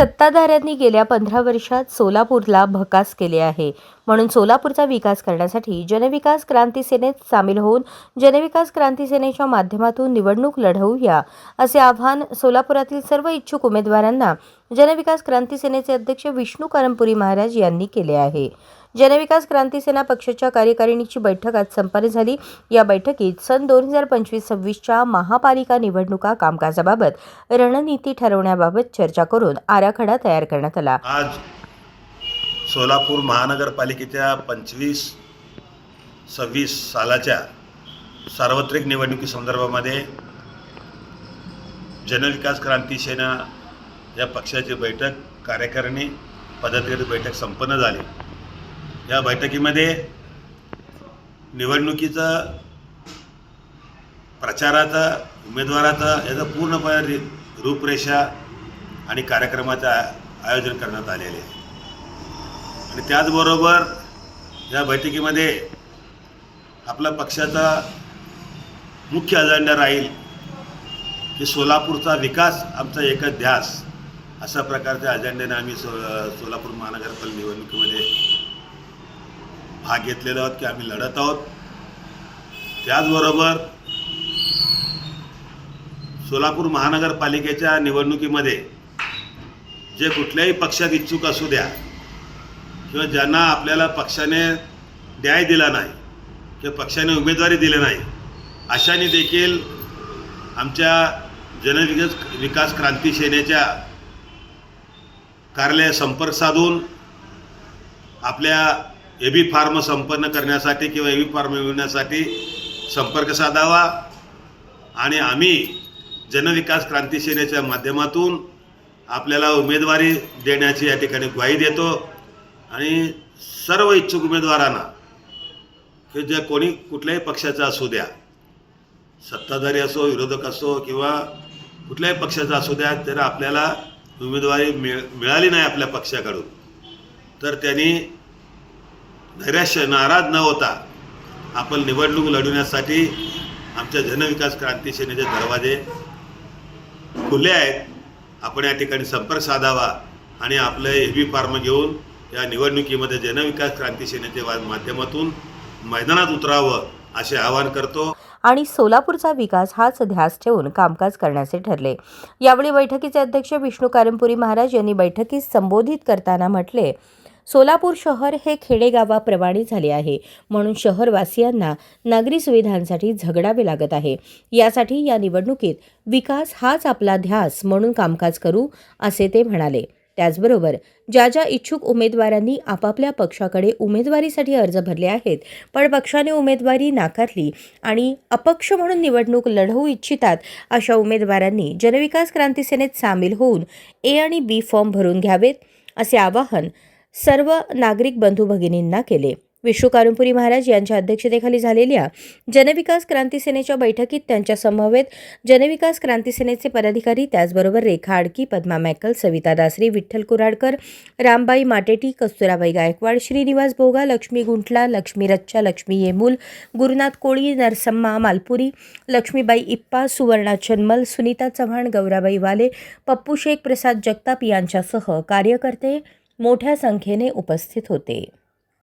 सत्ताधाऱ्यांनी गेल्या पंधरा वर्षात सोलापूरला भकास केले आहे. म्हणून सोलापूरचा विकास करण्यासाठी जनविकास क्रांती सेनेत सामील होऊन जनविकास क्रांती सेनेच्या माध्यमातून निवडणूक लढवूया असे आवाहन सोलापुरातील सर्व इच्छुक उमेदवारांना जनविकास क्रांती सेनेचे अध्यक्ष विष्णू करमपुरी महाराज यांनी केले आहे. जनविकास क्रांती सेना पक्षाच्या कार्यकारिणीची बैठक आज संपन्न झाली. या बैठकीत सन दोन हजार पंचवीस सव्वीसच्या महापालिका निवडणुका कामकाजाबाबत रणनीती ठरवण्याबाबत चर्चा करून आराखडा तयार करण्यात आला. आज सोलापूर महानगरपालिकेच्या पंचवीस सव्वीस सालाच्या सार्वत्रिक निवडणुकीसंदर्भामध्ये जनविकास क्रांती सेना या पक्षाची बैठक कार्यकारिणी पदाधिकारी बैठक संपन्न झाली. या बैठकीमध्ये निवडणुकीचं प्रचाराचा उमेदवाराचा याचं पूर्णपणे रूपरेषा आणि कार्यक्रमाचं आयोजन करण्यात आलेले आहे. आणि त्याचबरोबर या बैठकीमध्ये आपला पक्षाचा मुख्य अजेंडा राहील की सोलापूरचा विकास आमचा एकच ध्यास अशा प्रकारच्या अजेंड्याने आम्ही सो सोलापूर महानगरपालिका निवडणुकीमध्ये भाग घेतलेला आहोत की आम्ही लढत आहोत. त्याचबरोबर सोलापूर महानगरपालिकेच्या निवडणुकीमध्ये जे कुठल्याही पक्षात इच्छुक असू द्या किंवा ज्यांना आपल्याला पक्षाने न्याय दिला नाही किंवा पक्षाने उमेदवारी दिली नाही अशाने देखील आमच्या जनविकास विकास क्रांती सेनेच्या कार्यालय संपर्क साधून आपल्या ए बी फार्म संपन्न करण्यासाठी किंवा ए बी फार्म मिळवण्यासाठी संपर्क साधावा. आणि आम्ही जनविकास क्रांती सेनेच्या माध्यमातून आपल्याला उमेदवारी देण्याची या ठिकाणी ग्वाही देतो. आणि सर्व इच्छुक उमेदवारांना की जे कोणी कुठल्याही पक्षाचा असू द्या सत्ताधारी असो विरोधक असो किंवा कुठल्याही पक्षाचा असू द्या तर आपल्याला उमेदवारी मिळ मिळाली नाही आपल्या पक्षाकडून तर त्यांनी धैर्याश नाराज न होता आपण निवडणूक लढवण्यासाठी आमच्या जनविकास क्रांती सेनेचे दरवाजे खुले आहेत. आपण या ठिकाणी संपर्क साधावा आणि आपलं ए बी फार्म घेऊन या निवडणुकीमध्ये जनविकास क्रांती सेनेच्या माध्यमातून मैदानात उतरावं असे आवाहन करतो. आणि सोलापूरचा विकास हाच ध्यास ठेवून कामकाज करण्याचे ठरले. यावेळी बैठकीचे अध्यक्ष विष्णू कारंपुरी महाराज यांनी बैठकीस संबोधित करताना म्हटले सोलापूर शहर हे खेडेगावाप्रमाणे झाले आहे. म्हणून शहरवासियांना नागरी सुविधांसाठी झगडावे लागत आहे. यासाठी या निवडणुकीत विकास हाच आपला ध्यास म्हणून कामकाज करू असे ते म्हणाले. त्याचबरोबर ज्या ज्या इच्छुक उमेदवारांनी आपापल्या पक्षाकडे उमेदवारीसाठी अर्ज भरले आहेत पण पक्षाने उमेदवारी नाकारली आणि अपक्ष म्हणून निवडणूक लढवू इच्छितात अशा उमेदवारांनी जनविकास क्रांती सेनेत सामील होऊन ए आणि बी फॉर्म भरून घ्यावेत असे आवाहन सर्व नागरिक बंधू भगिनींना केले. विष्णू महाराज यांच्या अध्यक्षतेखाली झालेल्या जनविकास क्रांती सेनेच्या बैठकीत त्यांच्या समवेत जनविकास क्रांती सेनेचे पदाधिकारी त्याचबरोबर रेखा आडकी पद्मा मॅकल सविता दासरी विठ्ठल कुराडकर रामबाई माटेटी कस्तुराबाई गायकवाड श्रीनिवास बोगा लक्ष्मी गुंटला लक्ष्मी रच्चा लक्ष्मी येमूल गुरुनाथ कोळी नरसम्मा मालपुरी लक्ष्मीबाई इप्पा सुवर्णा चन्मल सुनीता चव्हाण गौराबाई वाले पप्पू शेख प्रसाद जगताप यांच्यासह कार्यकर्ते मोठ्या संख्येने उपस्थित होते.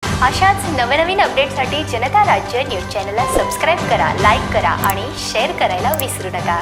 अशाच नवनवीन अपडेटसाठी जनता राज्य न्यूज चॅनलला सबस्क्राईब करा लाईक करा आणि शेअर करायला विसरू नका.